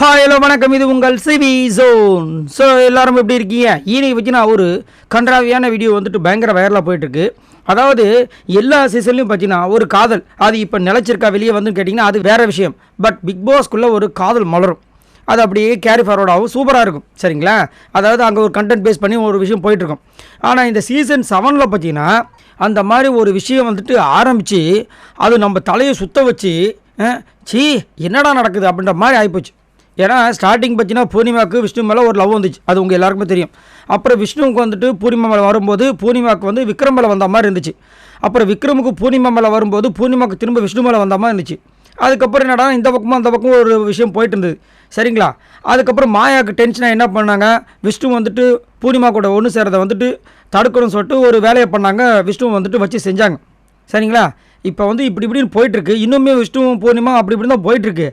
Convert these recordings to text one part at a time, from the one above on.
Hi hello வணக்கம். இது உங்கள் சிவி ஜோன். ஸோ எல்லாரும் எப்படி இருக்கீங்க? ஈனை வச்சு நான் ஒரு கன்றாவியான வீடியோ வந்துட்டு பயங்கர வைரலாக போயிட்டுருக்கு. அதாவது எல்லா சீசன்லையும் பார்த்தீங்கன்னா ஒரு காதல். அது இப்போ நிலச்சிருக்கா வெளியே வந்து கேட்டிங்கன்னா அது வேறு விஷயம். பட் பிக் பாஸ்க்குள்ளே ஒரு காதல் மலரும். அது அப்படியே கேரி ஃபார்வர்ட் ஆகும். சூப்பராக இருக்கும். சரிங்களா? அதாவது அங்கே ஒரு கண்டென்ட் பேஸ் பண்ணி ஒரு விஷயம் போயிட்டுருக்கும். ஆனால் இந்த சீசன் செவனில் பார்த்தீங்கன்னா அந்த மாதிரி ஒரு விஷயம் வந்துட்டு ஆரம்பித்து அது நம்ம தலையை சுத்த வச்சு சீ என்னடா நடக்குது அப்படின்ற மாதிரி ஆகிப்போச்சு ஏன்னா ஸ்டார்டிங் பார்த்தீங்கன்னா பூர்ணிமாவுக்கு விஷ்ணு மேலே ஒரு லவ் வந்துச்சு. அது உங்கள் எல்லாருக்குமே தெரியும். அப்புறம் விஷ்ணுவுக்கு வந்துட்டு பூர்ணிமா மேலே வரும்போது பூர்ணிமாவுக்கு வந்து விக்ரம் மேலே வந்த மாதிரி இருந்துச்சு. அப்புறம் விக்ரமுக்கு பூர்ணிமா மேலே வரும்போது பூர்ணிமாவுக்கு திரும்ப விஷ்ணு மேலே வந்த மாதிரி இருந்துச்சு. அதுக்கப்புறம் என்னடா இந்த பக்கமும் அந்த பக்கமும் ஒரு விஷயம் போயிட்டு இருந்தது. சரிங்களா? அதுக்கப்புறம் மாயாவுக்கு டென்ஷனாக என்ன பண்ணாங்க? விஷ்ணு வந்துட்டு பூர்ணிமா கூட ஒன்று சேரதை வந்துட்டு தடுக்கணும்னு சொல்லிட்டு ஒரு வேலையை பண்ணாங்க. விஷ்ணு வந்துட்டு வச்சு செஞ்சாங்க. சரிங்களா? இப்போ வந்து இப்படி இப்படின்னு போயிட்டுருக்கு. இன்னுமே விஷ்ணுவும் பூர்ணிமா அப்படி இப்படி தான் போயிட்டுருக்கு.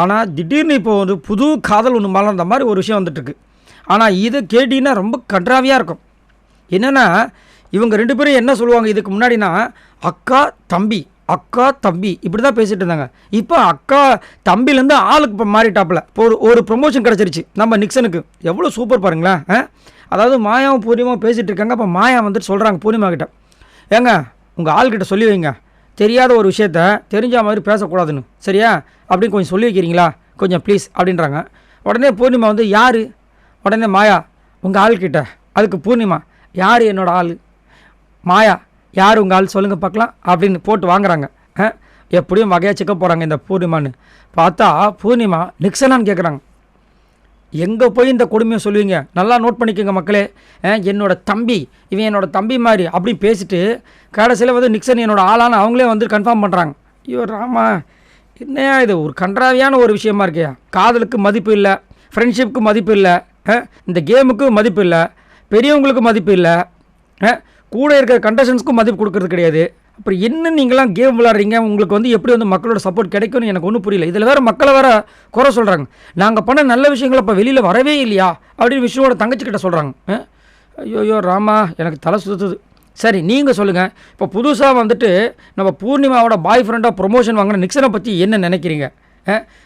ஆனால் திடீர்னு இப்போ ஒரு புது காதல் ஒன்று மலர்ந்த மாதிரி ஒரு விஷயம் வந்துட்டுருக்கு. ஆனால் இதை கேட்டிங்கன்னா ரொம்ப கன்றாவியாக இருக்கும். என்னென்னா இவங்க ரெண்டு பேரும் என்ன சொல்லுவாங்க இதுக்கு முன்னாடினா அக்கா தம்பி அக்கா தம்பி இப்படி தான் பேசிகிட்டு இருந்தாங்க. இப்போ அக்கா தம்பிலேருந்து ஆளுக்கு இப்போ மாறிட்டாப்புல. இப்போ ஒரு ஒரு ப்ரொமோஷன் கிடச்சிருச்சு நம்ம நிக்சனுக்கு. எவ்வளோ சூப்பர் பாருங்களேன் அதாவது மாயாவும் பூர்ணிமாவும் பேசிகிட்டு இருக்காங்க. அப்போ மாயா வந்துட்டு சொல்கிறாங்க பூர்ணிமா கிட்ட. ஏங்க உங்கள் ஆள்கிட்ட சொல்லி வைங்க. தெரியாத ஒரு விஷயத்த தெரிஞ்ச மாதிரி பேசக்கூடாதுன்னு. சரியா? அப்படின்னு கொஞ்சம் சொல்லி வைக்கிறீங்களா? கொஞ்சம் ப்ளீஸ் அப்படின்றாங்க. உடனே பூர்ணிமா வந்து யார்? உடனே மாயா உங்கள் ஆள்கிட்ட. அதுக்கு பூர்ணிமா யார் என்னோடய ஆள்? மாயா யார் உங்கள் ஆள்? சொல்லுங்கள் பார்க்கலாம். அப்படின்னு போட்டு வாங்குறாங்க. ஆ? எப்படியும் வகையாக சிக்க போகிறாங்க இந்த பூர்ணிமான்னு. பார்த்தா பூர்ணிமா நிக்சனான்னு கேட்குறாங்க எங்கே போய் இந்த கொடுமையை சொல்லுவீங்க? நல்லா நோட் பண்ணிக்கோங்க மக்களே. அஹ், என்னோட தம்பி இவன் என்னோட தம்பி மாதிரி அப்படி பேசிட்டு கடைசியில் வந்து நிக்சன் என்னோட ஆளான அவங்களே வந்து கன்ஃபார்ம் பண்ணுறாங்க ஐயோ ராமா என்னையா இது? ஒரு கன்றாவியான ஒரு விஷயமா இருக்கே. காதலுக்கு மதிப்பு இல்லை ஃப்ரெண்ட்ஷிப்புக்கு மதிப்பு இல்லை இந்த கேமுக்கு மதிப்பு இல்லை பெரியவங்களுக்கு மதிப்பு இல்லை கூட இருக்கிற கண்டஷன்ஸ்க்கும் மதிப்பு கொடுக்கறது கிடையாது. அப்புறம் என்ன நீங்களாம் கேம் விளாட்றீங்க உங்களுக்கு வந்து எப்படி வந்து மக்களோட சப்போர்ட் கிடைக்கும்னு எனக்கு ஒன்றும் புரியல. இதில் வேறு மக்களை வேற குறை சொல்கிறாங்க நாங்கள் பண்ண நல்ல விஷயங்கள் இப்போ வெளியில் வரவே இல்லையா? அப்படின்னு விஷ்ணுவோட தங்கச்சிக்கிட்ட சொல்கிறாங்க ஐயோயோ ராமா எனக்கு தலை சுற்றுது சரி நீங்கள் சொல்லுங்கள் இப்போ புதுசாக வந்துட்டு நம்ம பூர்ணிமாவோட பாய் ஃப்ரெண்டாக ப்ரொமோஷன் வாங்கின நிக்சனை பற்றி என்ன நினைக்கிறீங்க?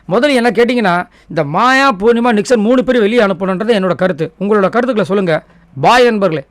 முதல்ல என்ன கேட்டிங்கன்னா இந்த மாயா பூர்ணிமா நிக்சன் மூணு பேர் வெளியே அனுப்பணுன்றது என்னோட கருத்து. உங்களோட கருத்துக்களை சொல்லுங்கள் பாய் நண்பர்களே.